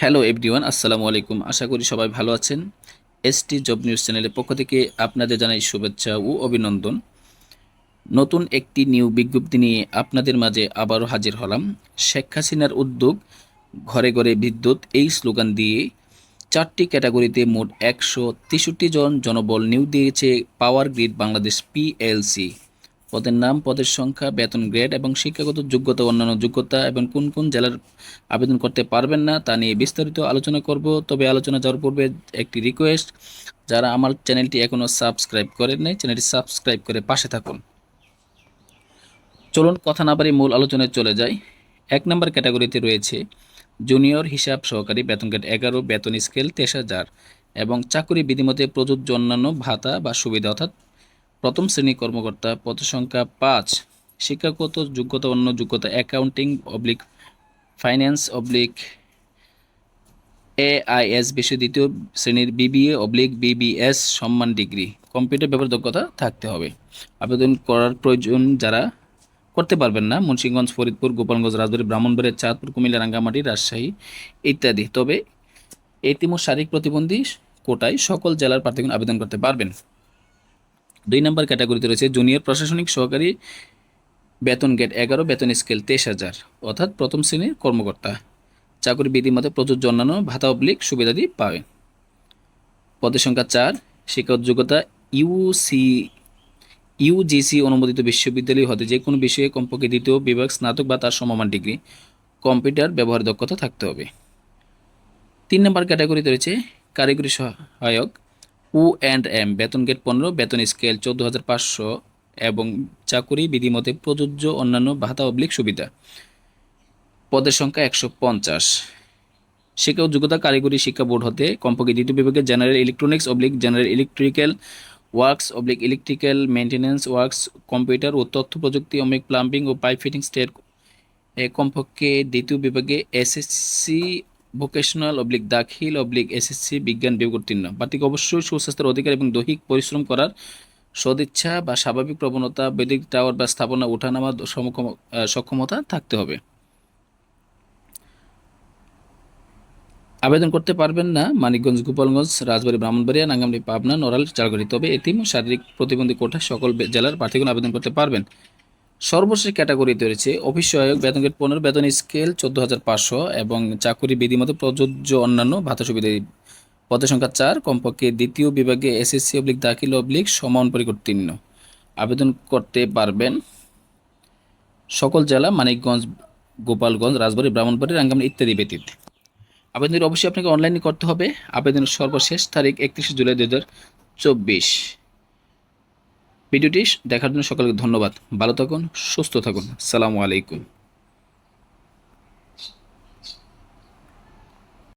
Hello everyone আসসালামু আলাইকুম। আশা করি সবাই ভালো আছেন। এসটি জব নিউজ চ্যানেলের পক্ষ থেকে আপনাদের জানাই শুভেচ্ছা ও অভিনন্দন। নতুন একটি নিউ বিজ্ঞপ্তি নিয়ে আপনাদের মাঝে আবারও হাজির হলাম। শেখ হাসিনার উদ্যোগ, ঘরে ঘরে বিদ্যুৎ, এই স্লোগান দিয়ে চারটি ক্যাটাগরিতে মোট একশো তেষট্টি জন জনবল নিয়োগ দিয়েছে পাওয়ার গ্রিড বাংলাদেশ পিএলসি পদের নাম, পদের সংখ্যা, বেতন গ্রেড এবং শিক্ষাগত যোগ্যতা, অন্যান্য যোগ্যতা এবং কোন কোন জেলার আবেদন করতে পারবেন না তা নিয়ে বিস্তারিত আলোচনা করব। তবে আলোচনা যাওয়ার পূর্বে একটি রিকোয়েস্ট যারা আমার চ্যানেলটি এখনও সাবস্ক্রাইব করেন নাই, চ্যানেলটি সাবস্ক্রাইব করে পাশে থাকুন। চলুন কথা না বাড়ি মূল আলোচনায় চলে যাই। এক নম্বর ক্যাটাগরিতে রয়েছে জুনিয়র হিসাব সহকারী বেতন গ্রেড এগারো, বেতন স্কেল তেইশ হাজার এবং চাকরি বিধিমতে প্রযোজ্য অন্যান্য ভাতা বা সুবিধা, অর্থাৎ প্রথম শ্রেণি কর্মকর্তা পদ সংখ্যা পাঁচ, শিক্ষাগত যোগ্যতা অন্য যোগ্যতা accounting oblique finance oblique AIS বিশ্ব দ্বিতীয় শ্রেণির বিবিএ অবলিক বিবিএস সম্মান ডিগ্রি। কম্পিউটার ব্যবহার দক্ষতা থাকতে হবে। আবেদন করার প্রয়োজন যারা করতে পারবেন না, মুন্সিগঞ্জ, ফরিদপুর, গোপালগঞ্জ, রাজবাড়ী, ব্রাহ্মণবাড়িয়া, চাঁদপুর, কুমিল্লা, রাঙ্গামাটি, রাজশাহী ইত্যাদি। তবে এতিম ও শারীরিক প্রতিবন্ধী কোটায় সকল জেলার প্রার্থীগণ আবেদন করতে পারবেন। দুই নম্বর ক্যাটাগরিতে রয়েছে জুনিয়র প্রশাসনিক সহকারী বেতন গেট এগারো, বেতন স্কেল তেইশ হাজার। অর্থাৎ প্রথম শ্রেণির কর্মকর্তা। চাকরি বিধিমতে প্রযোজ্য অন্যান্য ভাতা অবলিক সুবিধাদি পাবে। পদের সংখ্যা চার শিক্ষাগত যোগ্যতা ইউসি, ইউজিসি অনুমোদিত বিশ্ববিদ্যালয় হতে যে কোনো বিষয়ে কমপক্ষে দ্বিতীয় বিভাগ, স্নাতক বা তার সমমান ডিগ্রি, কম্পিউটার ব্যবহার দক্ষতা থাকতে হবে। তিন নম্বর ক্যাটাগরিতে রয়েছে কারিগরি সহায়ক উ অ্যান্ড এম, বেতন গেট পনেরো, বেতন স্কেল চোদ্দ হাজার পাঁচশো এবং চাকুরি বিধিমতে প্রযোজ্য অন্যান্য ভাতা অবলিক সুবিধা। পদের সংখ্যা একশো পঞ্চাশ। শিক্ষা ও যোগ্যতা কারিগরি শিক্ষা বোর্ড হতে কমপক্ষে দ্বিতীয় বিভাগে general electronics oblique, general electrical works oblique, electrical maintenance works, computer ও তথ্য প্রযুক্তি, অমিক প্লাম্বিং ও পাইপ স্টেট, এ কমপক্ষে দ্বিতীয় বিভাগে এসএসসি ভোকেশনাল অবলিক দাখিল অবলিক এসএসসি বিজ্ঞান বিভাগ উত্তীর্ণ। প্রার্থীকে অবশ্যই সুস্বাস্থ্যের অধিকার এবং দৈহিক পরিশ্রম করার সদিচ্ছা বা স্বাভাবিক প্রবণতা বৈদ্যুতিক টাওয়ার বা স্থাপনা ওঠানামা সক্ষমতা থাকতে হবে। আবেদন করতে পারবেন না মানিকগঞ্জ, গোপালগঞ্জ, রাজবাড়ী, ব্রাহ্মণবাড়িয়া নাঙ্গামড়ি পাবনা নড়াল চালগড়ি। তবে এতিম শারীরিক প্রতিবন্ধী কোঠা সকল জেলার প্রার্থীগণ আবেদন করতে পারবেন। সর্বশেষ ক্যাটাগরিতে রয়েছে অফিস সহায়ক, বেতন গেট পনেরো, বেতন স্কেল চোদ্দ হাজার পাঁচশো এবং চাকুরি বিধিমতো প্রযোজ্য অন্যান্য ভাতা সুবিধা পদের সংখ্যা চার, কমপক্ষে দ্বিতীয় বিভাগে এসএসসি অবলিক, দাখিল অবলিক, সমান পরিকর্তীর্ণ আবেদন করতে পারবেন সকল জেলা, মানিকগঞ্জ, গোপালগঞ্জ, রাজবাড়ী, ব্রাহ্মণবাড়ি, রাঙ্গামাটি ইত্যাদি ব্যতীত। আবেদন অবশ্যই আপনাকে অনলাইনে করতে হবে। আবেদনের সর্বশেষ তারিখ একত্রিশে জুলাই দু হাজার চব্বিশ। ভিডিওটি দেখার জন্য সকলকে ধন্যবাদ। ভালো থাকুন সুস্থ থাকুন। সালামু আলাইকুম।